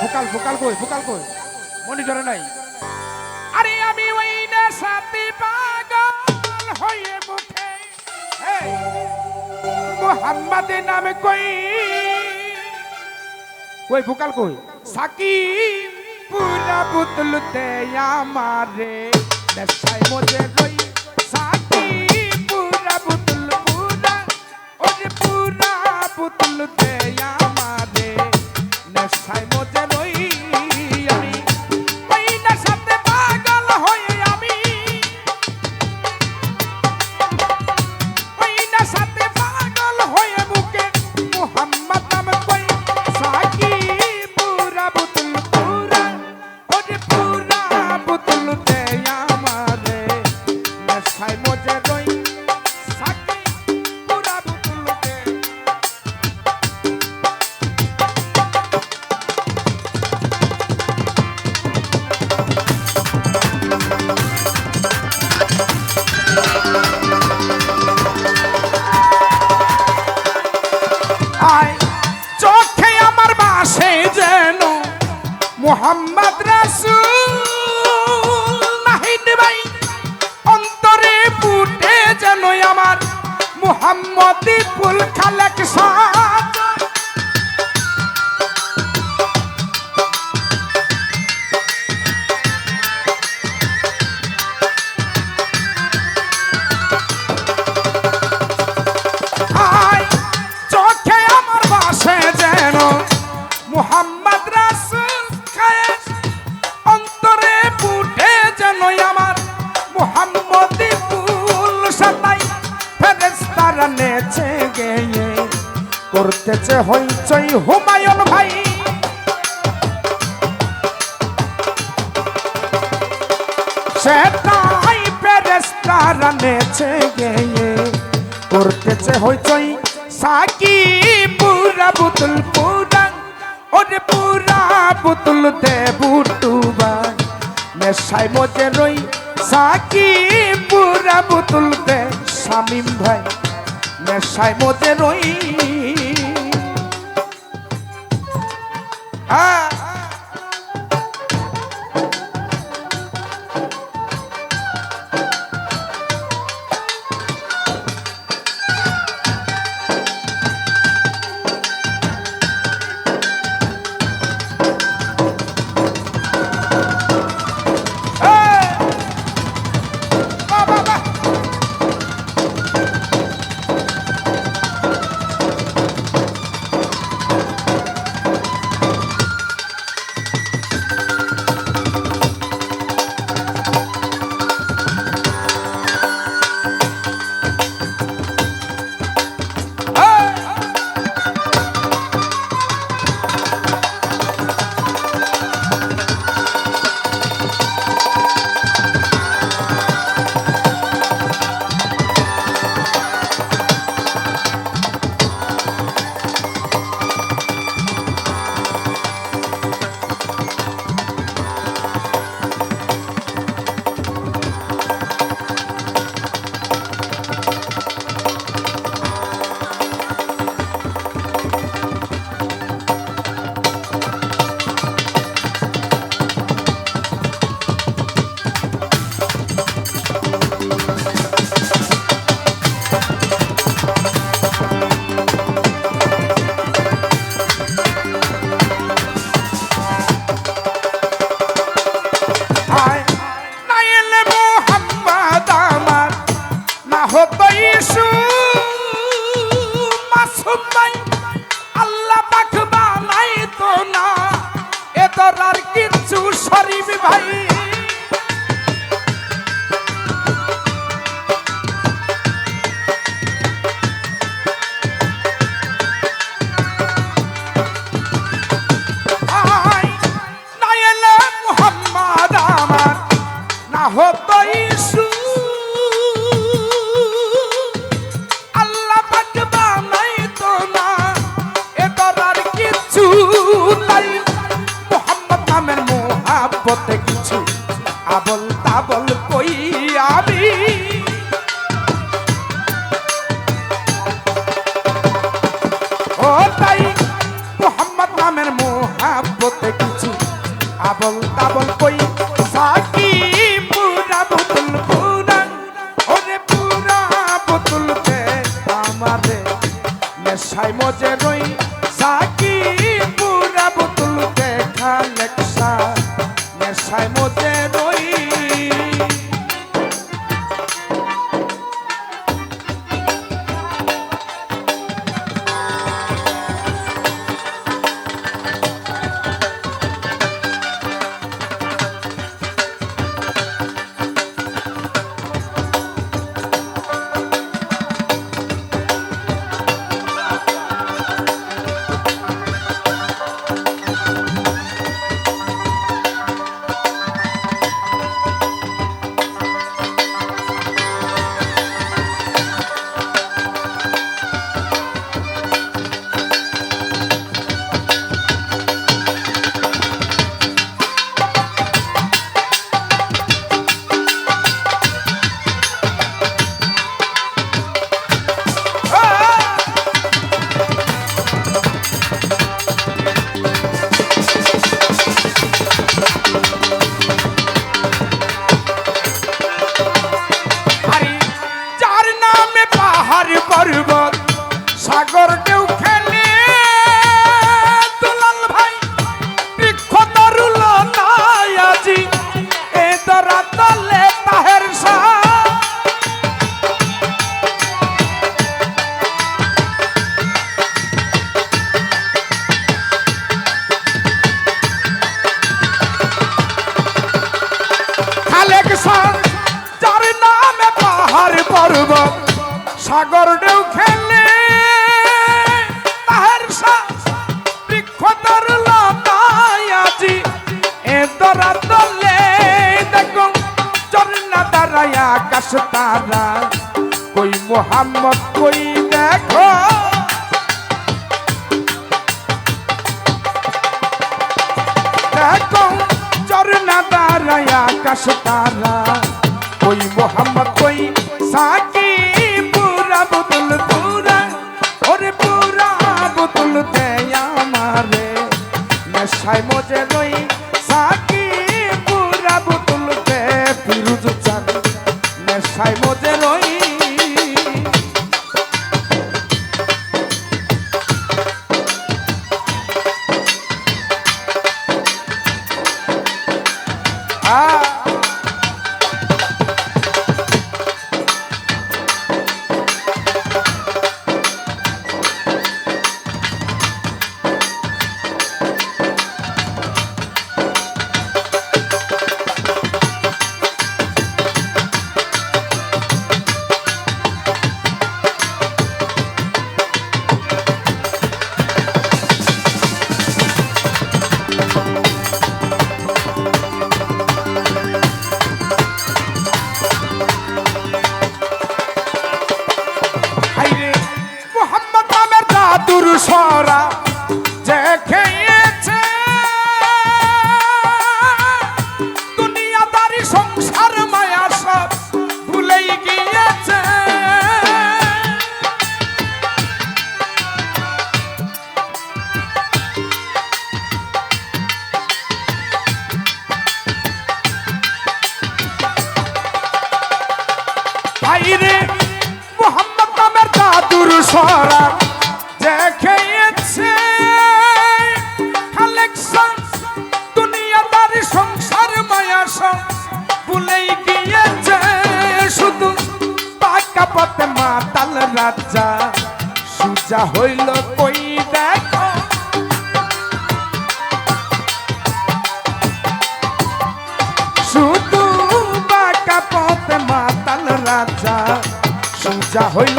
Vocal vocal কই vocal কই? মনিটরে নাই। আরে আমি ওই নেশাতে পাগল হয়ে মুখে এই, মোহাম্মদের নামে কই? কই ভোকাল কই? সাকি পুরা বুতলতে আমারে। নেশায় মজে রই করতেছে হইচই হুমায়ুন ভাই। সেটাই ফেরেশতারা নেচে গেয়ে। করতেছে হইচই সাকি পুরা বুতুল পুরা ওরে পুরা বুতুল দে বুটুবা নেশাই মজে রই সাকি পুরা বুতুল দে শামিম ভাই নেশাই মজে রই হ্যাঁ discoteca. Harba আকাশ তারা কই মোহাম্মদ কই দেখো। দেখো চরনা দ্বারা আকাশ তারা কই মোহাম্মদ লাজ্জা সুজা হইল কই দেখো? শুধু বাঁকা পথে মাতাল রাজা সুজা হইল